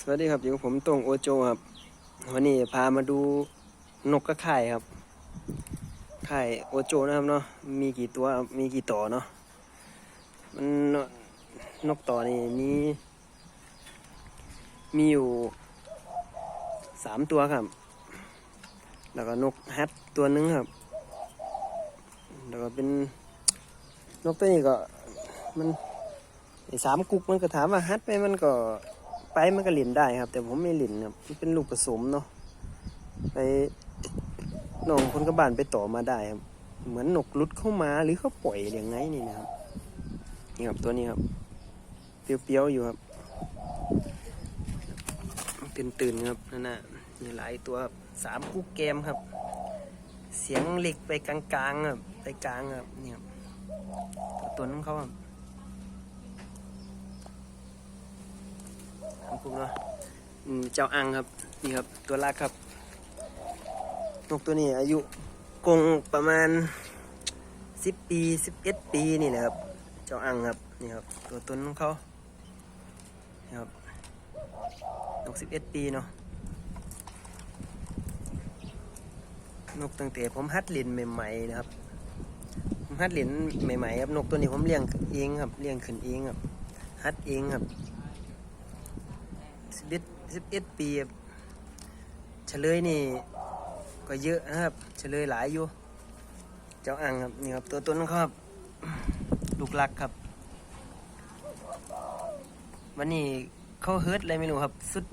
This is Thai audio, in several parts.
สวัสดีครับอยู่กับผมตรงโอโจครับ วันนี้พามาดูนกกระไข่ครับไข่โอโจนะครับเนาะมีกี่ตัวมีกี่ต่อเนาะมันนกต่อนี่มี มีอยู่สามตัวครับ แล้วก็นกแฮทตัวหนึงครับ แล้วก็เป็นนกตัวนี้ก็มันสามกุกมันก็ถามว่าฮัดไปมันก็ ไปมันก็หลินได้ครับ แต่ผมไม่หลินครับมันเป็นลูกผสมเนาะไปน้องคนกระบานไปต่อมาได้ครับ เหมือนนกลุดเข้ามาหรือเขาปล่อยอย่างไงนี่นะครับนี่ครับตัวนี้ครับเปรี้ยวๆอยู่ครับตื่นตื่นๆครับนั่นน่ะมีหลายตัวครับสามกุ๊กเกมครับ เสียงเหล็กไปกลางๆครับไปกลางครับนี่ครับตัวตัวนั้นเขาครับ สามกุ๊กเนาะเจ้าอังครับนี่ครับตัวลากครับนกตัวนี้อายุกงประมาณสิบปีสิบเอ็ดปีนี่แหละครับ เจ้าอังครับนี่ครับตัวตนของเขาครับนกสิบเอ็ดปีเนาะนกตั้งแต่ผมฮัดลินใหม่ๆนะครับผมฮัดลินใหม่ๆครับนกตัวนี้ผมเลี้ยงเองครับเลี้ยงขึ้นเองครับฮัดเองครับ สิบเอ็ดสิบเอ็ดปีเฉลยนี่ ก็เยอะนะครับ เฉลยหลายอยู่ เจ้าอ่างครับนี่ครับตัวต้นครับลูกรักครับ วันนี้เขาเฮิร์ตอะไรไม่รู้ครับ สุด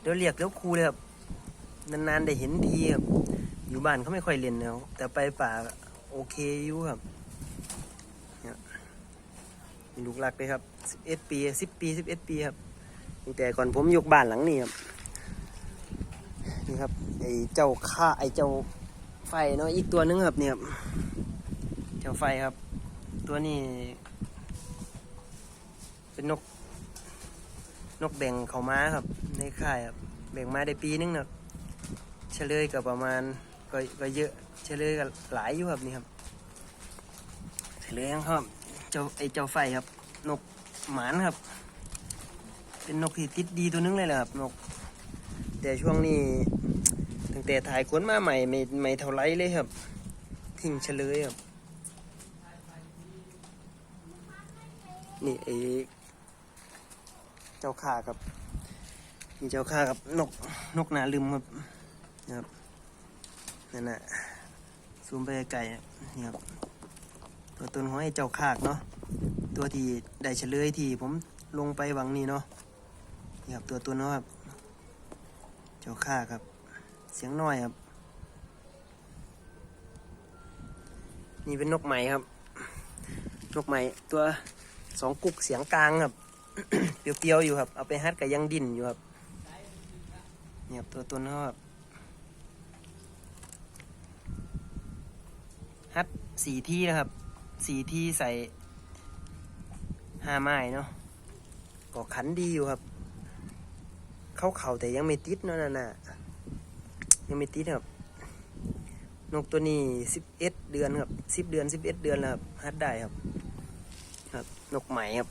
เดี๋ยวเรียกเดี๋ยวครูเลยครับ นานๆได้เห็นทีครับ อยู่บ้านเขาไม่ค่อยเล่นแล้วแต่ไปป่าโอเคอยู่ครับลูกรักเลยครับสิบเอ็ดปีสิบปีสิบเอ็ดปีครับ ตั้งแต่ก่อนผมยกบ้านหลังนี้ครับนี่ครับไอ้เจ้าข้าไอ้เจ้าไฟเนาะอีกตัวนึงครับเนี่ยครับเจ้าไฟครับ ตัวนี้ เป็นนก นกแบ่งเขาม้าครับ ในค่ายครับแบ่งมาได้ปีนึงนะเฉลยกับประมาณก็ก็เยอะเฉลยกับหลายอยู่ครับนี่ครับเฉลยครับเจ้าไอ้เจ้าไฟครับ นกหมานครับ เป็นนกที่ติดดีตัวนึงเลยแหละครับนก แต่ช่วงนี้ตั้งแต่ถ่ายขนมาใหม่ไม่ไม่เท่าไรเลยครับ ทิ้งเฉลยครับ นี่ไอเจ้าข่าครับนี่เจ้าข่าครับนกนกหนาลืมครับนะครับนั่นน่ะซูมไปไกลนี่ครับตัวตนของไอ้เจ้าขากเนาะตัวที่ได้เฉลยที่ผมลงไปหวังนี่เนาะ นี่ครับตัวตัวน้อยครับเจ้าข้าครับ เสียงน้อยครับ นี่เป็นนกใหม่ครับ นกใหม่ตัวสองกุกเสียงกลางครับ เปียวๆอยู่ครับ เอาไปฮัดกับยังดินอยู่ครับนี่ครับตัวตัวน้อยครับฮัดสี่ที่นะครับสี่ที่ใส่ห้าไม้เนาะก็ขันดีอยู่ครับ เข้าเข่าแต่ยังไม่ติดเนาะนะน่ะยังไม่ติดครับ นกตัวนี้สิบเอ็ดเดือนครับสิบเดือนสิบเอ็ดเดือนแล้วครับฮัดได้ครับ ครับ นกใหม่ครับ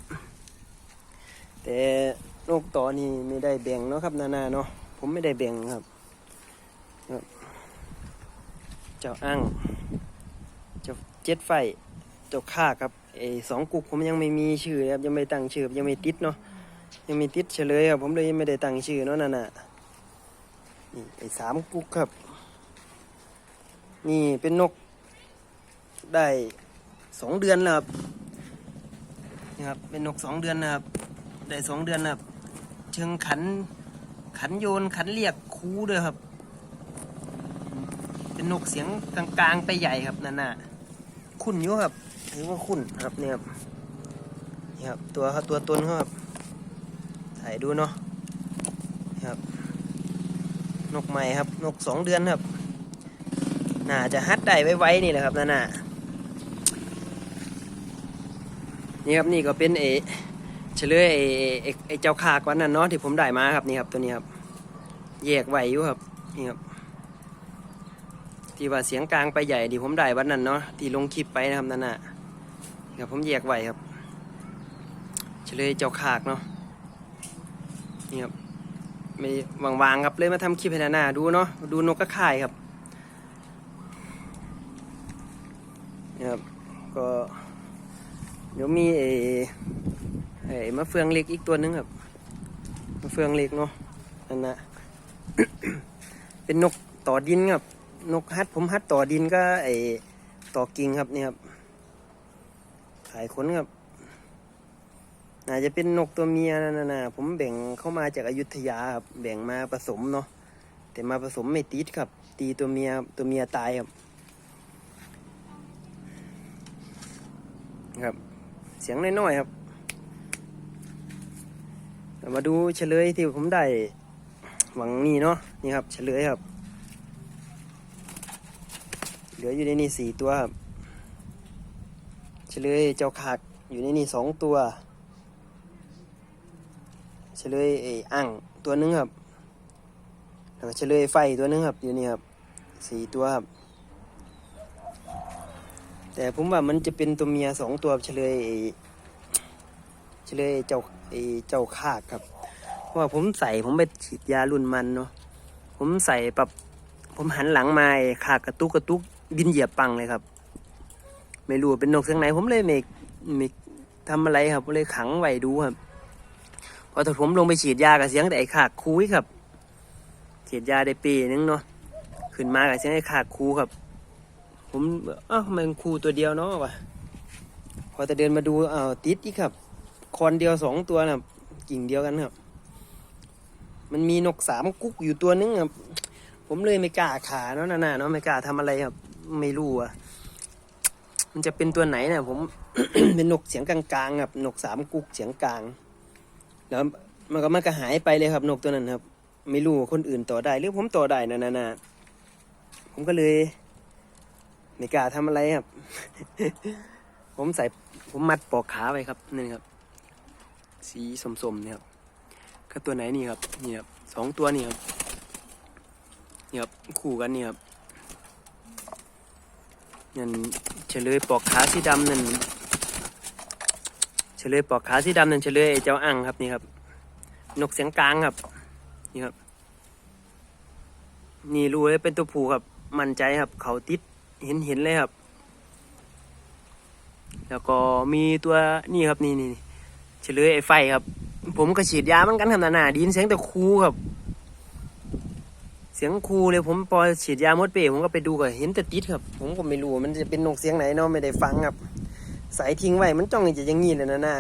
แต่นกต่อนี้ไม่ได้แบ่งเนาะครับนานาเนาะผมไม่ได้แบ่งครับครับ เจ้าอั้งเจ้าเจ็ดไฟเจ้าข้าครับไอ้สองกุกผมยังไม่มีชื่อครับยังไม่ตั้งชื่อยังไม่ติดเนาะ ยังมีติดเฉลยครับผมเลยยังไม่ได้ตั้งชื่อเนาะนั่นน่ะนี่ไอ้สามกุ๊กครับ นี่เป็นนกได้สองเดือนแล้วครับนี่ครับเป็นนกสองเดือนนะครับ ได้สองเดือนแล้วครับ เชิงขันขันโยนขันเรียกคูด้วยครับ เป็นนกเสียงกลางๆไปใหญ่ครับนั่นน่ะคุ้นอยู่ครับถือว่าคุ้นครับเนี่ยครับนี่ครับตัวครับตัวตนเขาครับ ถ่ายดูเนาะครับนกใหม่ครับนกสองเดือนครับน่าจะฮัดได้ไวๆนี่แหละครับนั่นน่ะนี่ครับนี่ก็เป็นเอเฉลยไอไอ้ไอเจ้าขากวันนั้นเนาะที่ผมได้มาครับนี่ครับตัวนี้ครับแยกไหวอยู่ครับนี่ครับที่ว่าเสียงกลางไปใหญ่ที่ผมได้วันนั้นเนาะที่ลงคลิปไปนะครับนั่นน่ะครับผมแยกไหวครับเฉลยเจ้าขากเนาะ นี่ครับไม่วางๆครับเลยมาทำคลิปให้นานาดูเนาะดูนกกระข่ายครับนี่ครับก็เดี๋ยวมีไอ้ไอ้มะเฟืองเล็กอีกตัวหนึงครับมะเฟืองเล็กเนาะนั่นนะเป็นนกต่อดินครับ นกฮัดผมฮัดต่อดินก็ไอ้ต่อกิ่งครับนี่ครับขายขนครับ น่าจะเป็นนกตัวเมียนั่นนะผมแบ่งเข้ามาจากอายุทยาครับแบ่งมาผสมเนาะแต่มาผสมไม่ติดครับ ตีตัวเมียตัวเมียตายครับ ครับ เสียงน้อยๆครับมาดูเฉลยที่ผมได้หวังนี่เนาะนี่ครับ เฉลยครับ เหลืออยู่ในนี่สี่ตัวครับ เฉลยเจ้าขากอยู่ในนี่สองตัว ลยไอ้อ่างตัวหนึงครับ แล้วก็เฉลยไฟตัวหนึงครับอยู่นี่ครับสี่ตัวครับ แต่ผมว่ามันจะเป็นตัวเมียสองตัวเฉลยไอ้เฉลยเจ้าไอ้เจ้าขากครับ เพราะว่าผมใส่ผมไปฉีดยารุ่นมันเนาะผมใส่ปรับผมหันหลังมาไอ้ขากกระตุกกระตุกบินเหยียบปังเลยครับ ไม่รู้เป็นนกเสียงไหนผมเลยไม่ไม่ทำอะไรครับเลยขังไว้ดูครับ พอถ้าผมลงไปฉีดยากับเสียงแต่ไอ้ขากคูยครับ ฉีดยาได้ปีนึงเนาะ ขึ้นมากับเสียงไอ้ขากคูครับ ผมเอ้ามันคูตัวเดียวเนาะวะพอจะเดินมาดูอ้าวติดอีกครับ คอนเดียวสองตัวนะกิ่งเดียวกันครับ มันมีนกสามกุ๊กอยู่ตัวนึงครับ ผมเลยไม่กล้าขาเนาะน่าเนาะไม่กล้าทำอะไรครับ ไม่รู้อะ มันจะเป็นตัวไหนเนี่ยผม เป็นนกเสียงกลางๆครับ นกสามกุ๊กเสียงกลาง แล้วมันก็มันก็หายไปเลยครับ นกตัวนั้นครับ ไม่รู้คนอื่นต่อได้หรือผมต่อได้นะนะนะผมก็เลยไม่กล้าทำอะไรครับ ผมใส่ผมมัดปอกขาไว้ครับนี่ครับ สีสมๆเนี่ยครับก็ตัวไหนนี่ครับนี่ครับสองตัวนี่ครับนี่ครับคู่กันนี่ครับนั่นเฉลยปอกขาสีดำนั่น ฉลยปอกขาสีดำนั่นเฉลยไอเจ้าอ่างครับนี่ครับ นกเสียงกลางครับ นี่ครับ นี่รู้เลยเป็นตัวผู้ครับ มั่นใจครับ เขาติดเห็นเห็นเลยครับ แล้วก็มีตัวนี่ครับนี่นี่เฉลยไอ้ไฟครับ ผมก็ฉีดยาเหมือนกันครับนานาดีนเสียงแต่ครูครับ เสียงครูเลยผมพอฉีดยาหมดเปรผมก็ไปดูก็เห็นแต่ติดครับ ผมก็ไม่รู้มันจะเป็นนกเสียงไหนเนาะไม่ได้ฟังครับ ใส่ทิ้งไว้มันจ้องจะย่างงี้เลยนะนา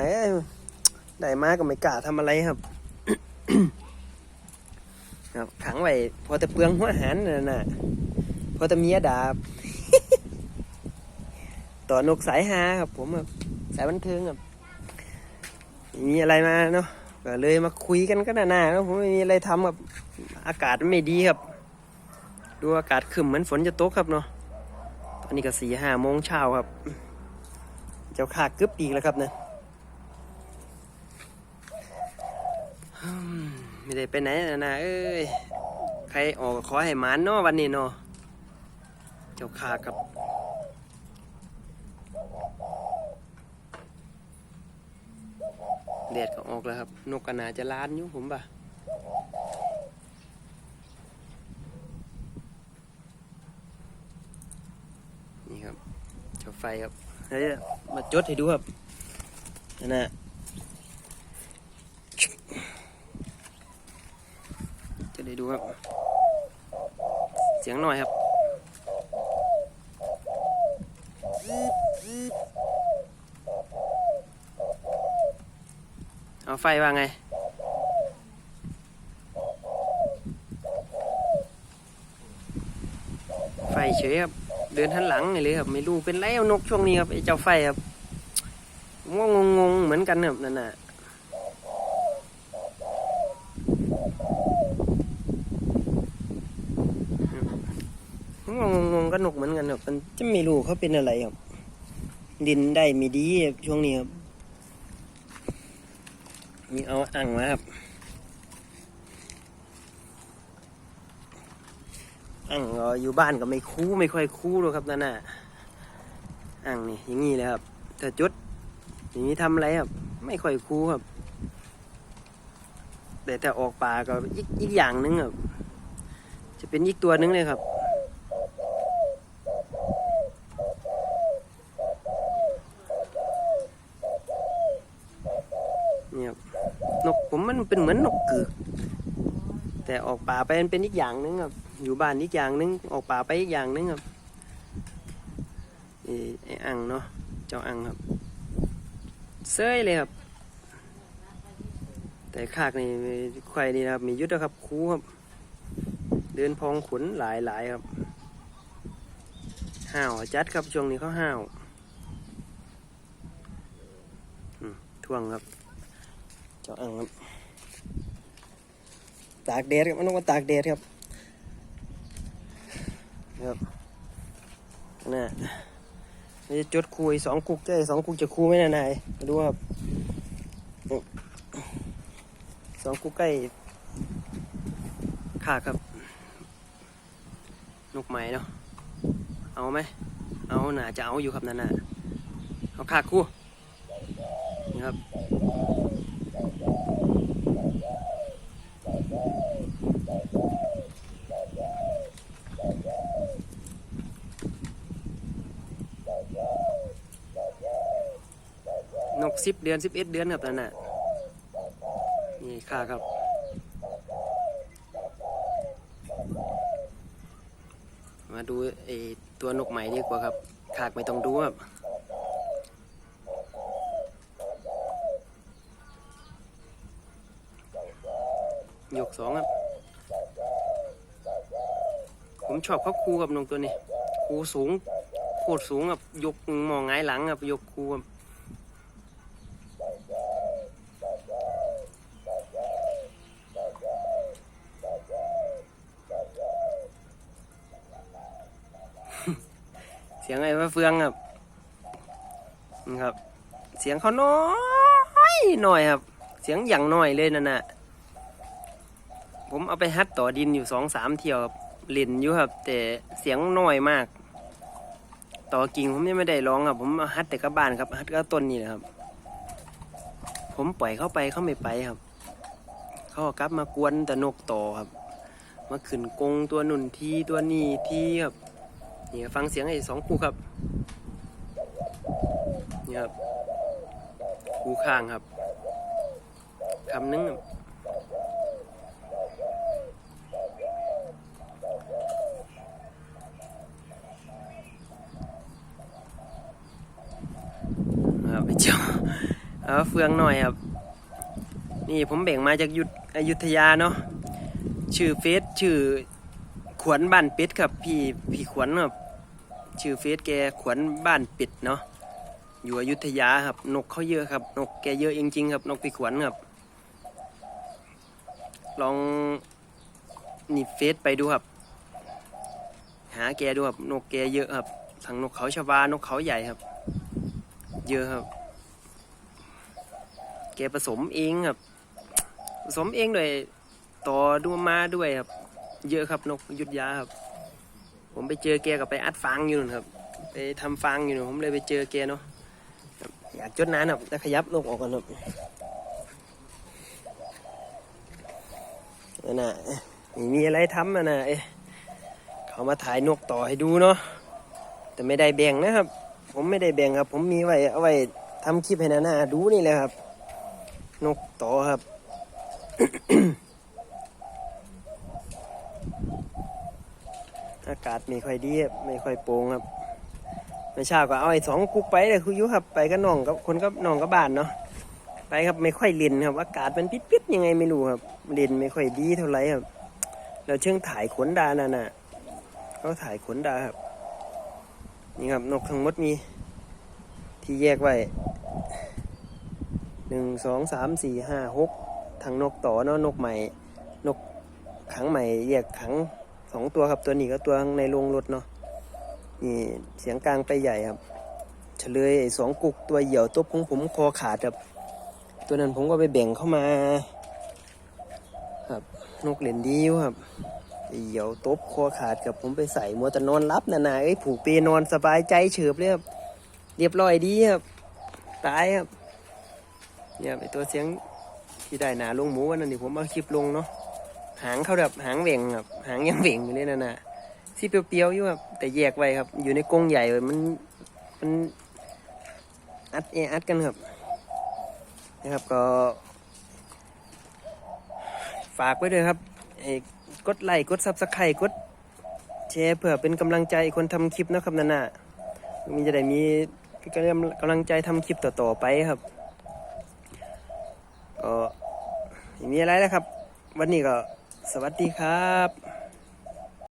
ได้มาก็ไม่กล้าทำอะไรครับครับขังไว้พอแต่เปลืองหัวหารนั่นะพอแต่เมียดาบต่อนกสายฮาครับ ผมครับสายบันเทิงครับมีอะไรมาเนาะก็เลยมาคุยกันก็น่าๆแล้วผมไม่มีอะไรทำครับอากาศไม่ดีครับ ดูอากาศขึ้นเหมือนฝนจะตกครับเนาะตอนนี้ก็สี่ห้าโมงเช้าครับ เจ้าขากกึบอีกแล้วครับเนี่ยไม่ได้ไปไหนนะนะเอ้ยใครออกขอให้หมานเนาะวันนี้เนาะเจ้าขากับเดดก็ออกแล้วครับ นกกระนาจะล้านอยู่ผมป่ะนี่ครับเจ้าไฟครับ เดี๋ยวจะมาจดให้ดูครับนั่นนะจะได้ดูครับ เสียงหน่อยครับเอาไฟว่าไง ไฟเฉยครับ เดินทันหลังนี่เลยครับ ไม่รู้เป็นไรเอานกช่วงนี้ครับไอ้เจ้าไฟครับว่างงๆเหมือนกันครับนั่นน่ะผมก็งงก็นกเหมือนกันครับมันจะไม่รู้เขาเป็นอะไรครับ ดินได้ไม่ดีช่วงนี้ครับมีเอาอ่างมาครับ อ่างก็อยู่บ้านก็ไม่คู่ไม่ค่อยคู่หรอกครับนั่นน่ะอ่างนี่อย่างนี้เลยครับแต่จุด อย่างนี้ทำอะไรครับ ไม่ค่อยคู่ครับ แต่ถ้าออกป่าก็อีกอีกอย่างหนึงครับ จะเป็นอีกตัวหนึงเลยครับเนี่ยครับนกผมมันเป็นเหมือนนกกึกแต่ออกป่าไปมันเป็นอีกอย่างหนึงครับ อยู่บ้านอีกอย่างหนึงออกป่าไปอีกอย่างหนึงครับไอ้ไอ้อังเนาะเจ้าอังครับเซ้ยเลยครับ แต่คากนี่ควายนี่นะครับ มียุทธครับคูครับ เดินพองขนหลายหลายครับห้าวจัดครับช่วงนี้เขาห้าวท่วงครับ เจ้าอังครับ ตากแดดครับมันต้องมาตากแดดครับ ครับน่ะนี่จะจดคุยสองกุกเจ้สองกุกจะคูไหมนะนายมาดูครับสองกุกใกล้ขาดครับนกไหมเนาะเอาไหมเอาหน่าจะเอาอยู่ครับนั่นน่ะเอาขาดคู่นี่ครับ สิบเดือนสิบเอ็ดเดือนครับนั่นน่ะนี่ค่าครับมาดูไอตัวนกใหม่ดีกว่าครับขากไม่ต้องดูครับ ยกสองครับ ผมชอบเขาคูกับนกตัวนี้ คูสูง โคตรสูงครับ ยกมองไงหลังครับ ยกคูครับ เฟืองครับนี่ครับ เสียงเขาน้อยหน่อยครับ เสียงอย่างน้อยเลยนั่นน่ะผมเอาไปฮัดต่อดินอยู่สองสามเที่ยวครับเล่นอยู่ครับ แต่เสียงน้อยมาก ต่อกิ่งผมยังไม่ได้ร้องครับผมเอาฮัดแต่กับบ้านครับฮัดก็ต้นนี่แหละครับ ผมปล่อยเข้าไปเขาไม่ไปครับเขากลับมากวนแต่นกต่อครับ มาขึ้นกรงตัวหนุนทีตัวนี้ทีครับ นี่ฟังเสียงไอ้สองคู่ครับนี่ครับคู่ข้างครับคำนึงครับครับไอ้เจ้าเอาเฟืองหน่อยครับ นี่ผมแบ่งมาจากยุทธอยุธยาเนาะชื่อเฟซชื่อขวนบ้านเป็ดครับ พี่พี่ขวนครับ ชื่อเฟซแกขวนบ้านป็ดเนาะอยู่อยุธยาครับ นกเขาเยอะครับ นกแกเยอะจริงๆครับ นกพี่ขวนครับ ลองนี่เฟซไปดูครับ หาแกดูครับ นกแกเยอะครับทั้งนกเขาชวา นกเขาใหญ่ครับ เยอะครับ แกผสมเองครับ ผสมเองด้วยต่อดูมาด้วยครับ เยอะครับนกยุทธยาครับ ผมไปเจอแกกับไปอัดฟางอยู่นู่นครับ ไปทำฟางอยู่นู่นผมเลยไปเจอแกเนาะอยากจดน้ำครับแต่ขยับลงออกก่อนครับนั่นน่ะม่มีอะไรทำอะนะเอ๊ะเขามาถ่ายนกต่อให้ดูเนาะแต่ไม่ได้แบ่งนะครับ ผมไม่ได้แบ่งครับ ผมมีไว้เอาไว้ทำคลิปให้นานาดูนี่แหละครับ นกต่อครับ อากาศไม่ค่อยดีครับไม่ค่อยโปร่งครับไม่เช้าก็เอาไอ้สองกุกไปเลยคืออยุครับไปก็น้องกับคนก็น้องกับบ้านเนาะไปครับไม่ค่อยเลินครับ อากาศมันปิดๆยังไงไม่รู้ครับเลินไม่ค่อยดีเท่าไหร่ครับแล้วเชิงถ่ายขนดานั่นน่ะเขาถ่ายขนดาครับนี่ครับนกทั้งหมดมี ที่แยกไว้หนึ่งสองสามสี่ห้าหกทางนกต่อเนาะนกใหม่ นกขังใหม่แยกขัง สองตัวครับตัวนี้ก็ตัวในโรงรถเนาะนี่เสียงกลางไปใหญ่ครับ เฉลยสองกุกตัวเหี่ยวตัวพงผมคอขาดครับ ตัวนั้นผมก็ไปแบ่งเข้ามา ครับนกเหรนดีอยู่ครับเหี่ยวตบคอขาดกับผมไปใส่มัวแต่นอนรับนะนะเอ้ยผูกเปนอนสบายใจเฉิบเลยครับเรียบร้อยดีครับตายครับเนี่ยไอตัวเสียงที่ได้หนาลงหมูวันนั้นที่ผมเอาคลิปลงเนาะ หางเขาแบบหางเหว่งครับหางยังเหว่งอยู่เลยนะน่ะที่เปรียวๆอยู่ครับแต่แยกไว้ครับ อยู่ในกรงใหญ่เลยมันมันอัดแออัดกันครับนะครับก็ ฝากไว้ด้วยครับไอ้กดไลค์กดซับสไครต์กดแชร์เพื่อเป็นกำลังใจคนทำคลิปนะครับนั่นน่ะมันจะได้มีกำลังใจทำคลิปต่อๆไปครับก็ไม่มีอะไรแล้วครับ วันนี้ก็ สวัสดีครับ